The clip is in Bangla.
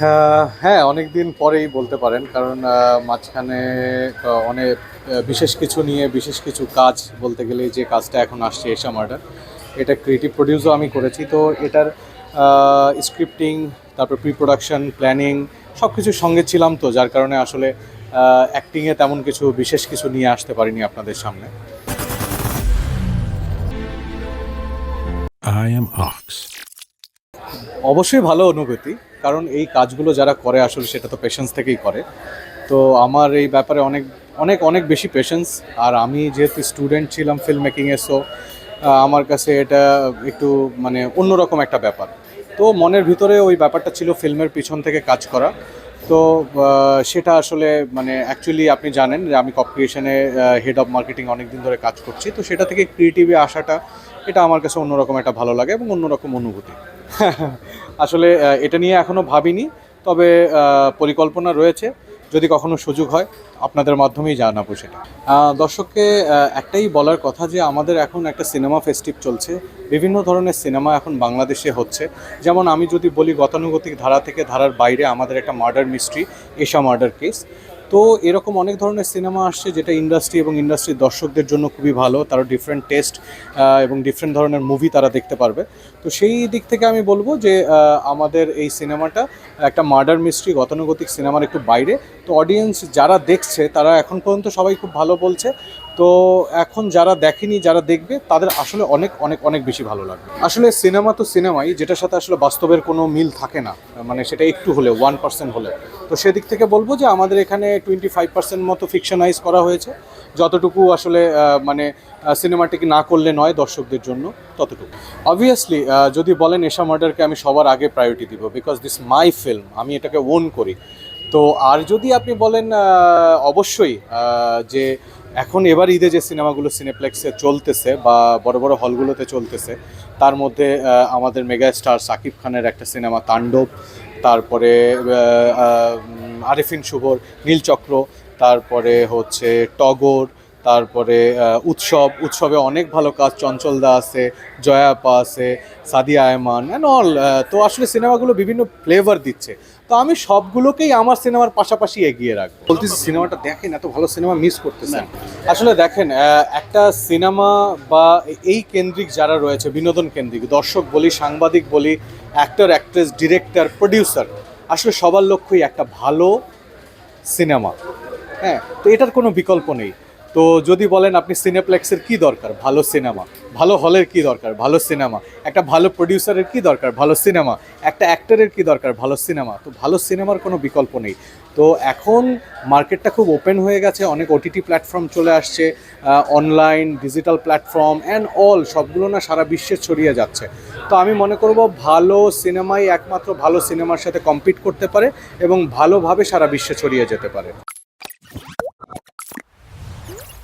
হ্যাঁ অনেক দিন পরেই বলতে পারেন কারণ মাঝখানে অনেক বিশেষ কিছু নিয়ে বিশেষ কিছু কাজ বলতে গেলে যে কাজটা এখন আসছে এশা মার্ডার এটা ক্রিয়েটিভ প্রডিউসও আমি করেছি। তো এটার স্ক্রিপ্টিং তারপর প্রি প্রোডাকশন প্ল্যানিং সব কিছুর সঙ্গে ছিলাম তো যার কারণে আসলে অ্যাক্টিংয়ে তেমন কিছু বিশেষ কিছু নিয়ে আসতে পারিনি আপনাদের সামনে. অবশ্যই ভালো অনুভূতি। কারণ এই কাজগুলো যারা করে আসলে সেটা তো পেশেন্স থেকেই করে। তো আমার এই ব্যাপারে অনেক অনেক অনেক বেশি পেশেন্স আর আমি যেহেতু স্টুডেন্ট ছিলাম ফিল্ম মেকিংয়ে সো আমার কাছে এটা একটু মানে অন্যরকম একটা ব্যাপার। তো মনের ভিতরে ওই ব্যাপারটা ছিল ফিল্মের পিছন থেকে কাজ করা। তো সেটা আসলে মানে অ্যাকচুয়ালি আপনি জানেন যে আমি কপ হেড অফ মার্কেটিং অনেক দিন ধরে কাজ করছি। তো সেটা থেকে ক্রিয়েটিভে আসাটা, এটা আমার কাছে অন্যরকম একটা ভালো লাগে এবং অন্যরকম অনুভূতি। আসলে এটা নিয়ে এখনও ভাবিনি, তবে পরিকল্পনা রয়েছে, যদি কখনো সুযোগ হয়, আপনাদের মাধ্যমেই জানাব সেটা। দর্শককে একটাই বলার কথা যে, আমাদের এখন একটা সিনেমা ফেস্টিভ চলছে, বিভিন্ন ধরনের সিনেমা এখন বাংলাদেশে হচ্ছে। যেমন আমি যদি বলি গতানুগতিক ধারা থেকে ধারার বাইরে আমাদের একটা murder mystery, Esha murder case. তো এরকম অনেক ধরনের সিনেমা আসছে যেটা ইন্ডাস্ট্রি এবং ইন্ডাস্ট্রির দর্শকদের জন্য খুবই ভালো, তারা ডিফারেন্ট টেস্ট এবং ডিফারেন্ট ধরনের মুভি তারা দেখতে পারবে। তো সেই দিক থেকে আমি বলব যে আমাদের এই সিনেমাটা একটা মার্ডার মিস্ট্রি গতানুগতিক সিনেমার একটু বাইরে। তো অডিয়েন্স যারা দেখছে, তারা এখন পর্যন্ত সবাই খুব ভালো বলছে। তো এখন যারা দেখেনি, যারা দেখবে, তাদের আসলে অনেক অনেক অনেক বেশি ভালো লাগবে। আসলে সিনেমা তো সিনেমাই, যেটার সাথে আসলে বাস্তবের কোনো মিল থাকে না। মানে সেটা একটু হলে ওয়ান পার্সেন্ট হলে তো সেদিক থেকে বলব যে, আমাদের এখানে টোয়েন্টি ফাইভ পার্সেন্ট মতো ফিকশনাইজ করা হয়েছে। যতটুকু আসলে মানে সিনেমাটিকে না করলে নয় দর্শকদের জন্য, ততটুকু। অবভিয়াসলি যদি বলেন এশা মার্ডারকে আমি সবার আগে প্রায়োরিটি দিব বিকজ দিস মাই ফিল্ম আমি এটাকে ওন করি। তো আর যদি আপনি বলেন অবশ্যই যে এখন এবার ঈদে যে সিনেমাগুলো সিনেপ্লেক্সে চলতেছে বা বড় বড় হলগুলোতে চলতেছে, তার মধ্যে আমাদের মেগা স্টার সাকিব খানের একটা সিনেমা তাণ্ডব, তারপরে আরিফিন শুভর, নীলচক্র, তারপরে হচ্ছে টগর তারপরে উৎসব উৎসবে অনেক ভালো কাজ চঞ্চলদা আছে জয়া আপা আছে সাদিয়া আয়মান অ্যান্ড অল তো আসলে সিনেমাগুলো বিভিন্ন ফ্লেভার দিচ্ছে। তো আমি সবগুলোকেই আমার সিনেমার পাশাপাশি এগিয়ে রাখব। বলতেছি সিনেমাটা দেখেন এত ভালো সিনেমা মিস করতেছেন। আসলে দেখেন একটা সিনেমা বা এই কেন্দ্রিক যারা রয়েছে বিনোদন কেন্দ্রিক দর্শক বলি সাংবাদিক বলি অ্যাক্টর অ্যাক্ট্রেস ডিরেক্টর প্রডিউসার আসলে সবার লক্ষ্যই একটা ভালো সিনেমা। হ্যাঁ তো এটার কোনো বিকল্প নেই। তো যদি বলেন আপনি সিনেপ্লেক্সের কি দরকার? ভালো সিনেমা ভালো হলের কি দরকার? ভালো সিনেমা একটা ভালো প্রডিউসারের কি দরকার? ভালো সিনেমা একটা অ্যাক্টরের কি দরকার? ভালো সিনেমা তো ভালো সিনেমার কোনো বিকল্প নেই। তো এখন মার্কেটটা খুব ওপেন হয়ে গেছে। অনেক ওটিটি প্ল্যাটফর্ম চলে আসছে। Online digital platform and all সবগুলো না সারা বিশ্বে ছড়িয়ে যাচ্ছে। তো আমি মনে করব ভালো সিনেমাই একমাত্র ভালো সিনেমার সাথে কম্পিট করতে পারে এবং ভালোভাবে সারা বিশ্বে ছড়িয়ে যেতে পারে।